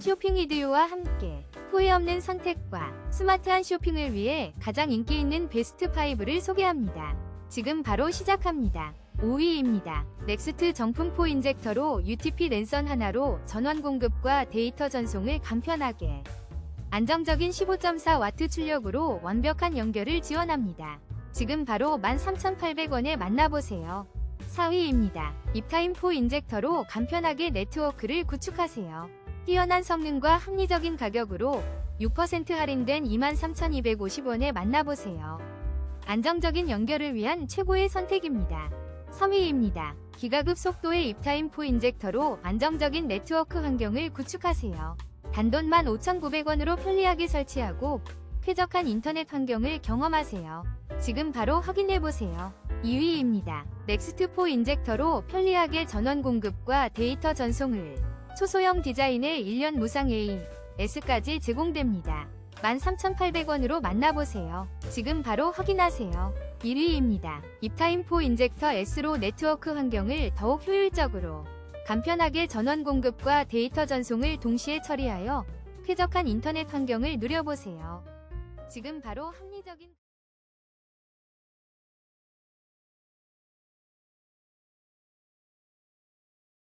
쇼핑 이디오와 함께 후회 없는 선택과 스마트한 쇼핑을 위해 가장 인기 있는 베스트 5를 소개합니다. 지금 바로 시작합니다. 5위입니다. 넥스트 정품포 인젝터로 UTP 랜선 하나로 전원 공급과 데이터 전송을 간편하게 안정적인 15.4W 출력으로 완벽한 연결을 지원합니다. 지금 바로 13,800원에 만나보세요. 4위입니다. 입타임4 인젝터로 간편하게 네트워크를 구축하세요. 뛰어난 성능과 합리적인 가격으로 6% 할인된 23,250원에 만나보세요. 안정적인 연결을 위한 최고의 선택입니다. 3위입니다. 기가급 속도의 입타임4 인젝터로 안정적인 네트워크 환경을 구축하세요. 단돈 15,900원으로 편리하게 설치하고 쾌적한 인터넷 환경을 경험하세요. 지금 바로 확인해보세요. 2위입니다. 넥스트4 인젝터로 편리하게 전원 공급과 데이터 전송을 초소형 디자인의 1년 무상 A, S까지 제공됩니다. 13,800원으로 만나보세요. 지금 바로 확인하세요. 1위입니다. 입타임4 인젝터 S로 네트워크 환경을 더욱 효율적으로 간편하게 전원 공급과 데이터 전송을 동시에 처리하여 쾌적한 인터넷 환경을 누려보세요. 지금 바로 합리적인